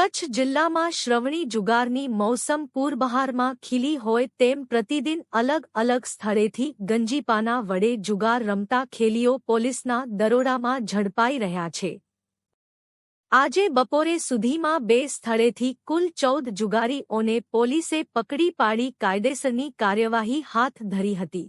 કચ્છ જિલ્લામાં શ્રવણી જુગારની મોસમ પૂરબહારમાં ખીલી હોય તેમ પ્રતિદિન અલગ અલગ સ્થળેથી ગંજીપાના વડે જુગાર રમતા ખેલીઓ પોલીસના દરોડામાં ઝડપાઈ રહ્યા છે. આજે બપોરે સુધીમાં બે સ્થળેથી કુલ ચૌદ જુગારીઓને પોલીસે પકડી પાડી કાયદેસરની કાર્યવાહી હાથ ધરી હતી.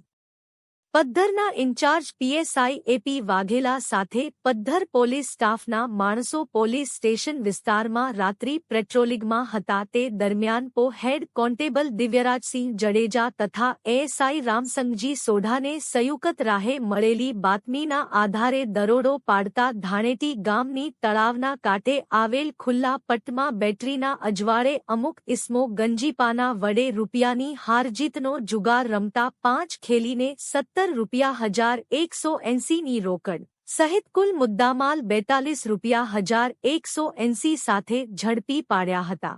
પદ્ધરના ઇન્ચાર્જ પીએસઆઈ એપી વાઘેલા સાથે પદ્ધર પોલીસ સ્ટાફના માણસો પોલીસ સ્ટેશન વિસ્તારમાં રાત્રિ પેટ્રોલિંગમાં હતા. તે દરમિયાન પો હેડ કોન્સ્ટેબલ દિવ્યરાજસિંહ જડેજા તથા એએસઆઈ રામસંગજી સોઢાને સંયુક્ત રાહે મળેલી બાતમીના આધારે દરોડો પાડતા ધાણેટી ગામની તળાવના કાંઠે આવેલ ખુલ્લા પટ્ટમાં બેટરીના અજવાળે અમુક ઇસમો ગંજીપાના વડે રૂપિયાની હારજીતનો જુગાર રમતા પાંચ ખેલીને સત્તર રૂપિયા હજાર એકસો એંસીની રોકડ સહિત કુલ મુદ્દામાલ બેતાલીસ રૂપિયા હજાર એકસો એંસી સાથે ઝડપી પાડ્યા હતા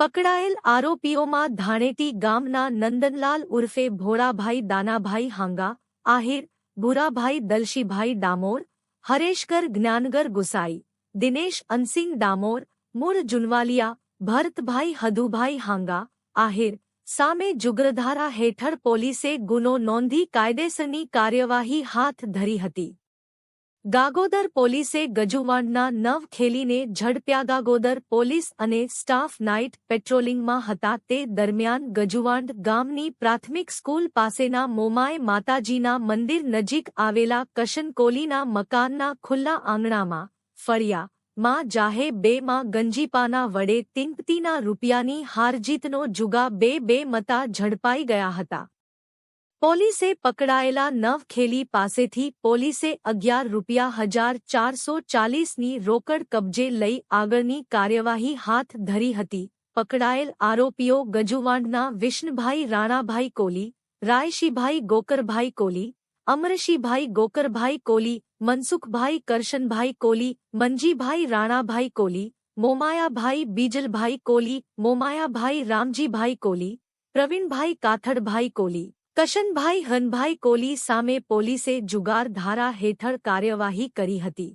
પકડાયેલ આરોપીઓમાં ધાણેટી ગામના નંદનલાલ ઉર્ફે ભોળાભાઈ દાનાભાઈ હાંગા આહિર ભૂરાભાઈ દલશીભાઈ ડામોર હરેશકર જ્ઞાનગર ગુસાઈ દિનેશ અનસિંગ ડામોર મૂળ જુનવાલિયા ભરતભાઈ હદુભાઈ હાંગા આહિર સામે જુગ્રધારા હેઠળ પોલીસે ગુનો નોંધી કાયદેસરની કાર્યવાહી હાથ ધરી હતી. ગાગોદર પોલીસે ગજુવાંડના નવ ખેલીને ઝડપ્યા ગાગોદર પોલીસ અને સ્ટાફ નાઇટ પેટ્રોલિંગમાં હતા તે દરમિયાન ગજુવાંડ ગામની પ્રાથમિક સ્કૂલ પાસેના મોમાય માતાજીના મંદિર નજીક આવેલા કશનકોલીના મકાનના ખુલ્લા આંગણામાં ફળ્યા માં જાહે બેમાં ગંજીપાના વડે તિંપતીના રૂપિયાની હારજીતનો જુગા બે બે મતા ઝડપાઈ ગયા હતા. પોલીસે પકડાયેલા નવ ખેલી પાસેથી પોલીસે અગિયાર રૂપિયા હજાર ચારસો ચાલીસની રોકડ કબજે લઈ આગળની કાર્યવાહી હાથ ધરી હતી. પકડાયેલ આરોપીઓ ગજુવાંડના વિષ્ણુભાઈ રાણાભાઈ કોલી, રાયશીભાઈ ગોકરભાઈ કોલી, અમરશીભાઈ ગોકરભાઈ કોલી મનસુખભાઈ, કરશનભાઈ કોલી મંજીભાઈ, રાણાભાઈ કોલી મોમાયાભાઈ, બીજલભાઈ કોલી મોમાયાભાઈ, રામજીભાઈ કોલી પ્રવીણભાઈ કાથડભાઈ કોલી કશનભાઈ હનભાઈ કોલી સામે પોલીસે જુગાર ધારા હેઠળ કાર્યવાહી કરી હતી.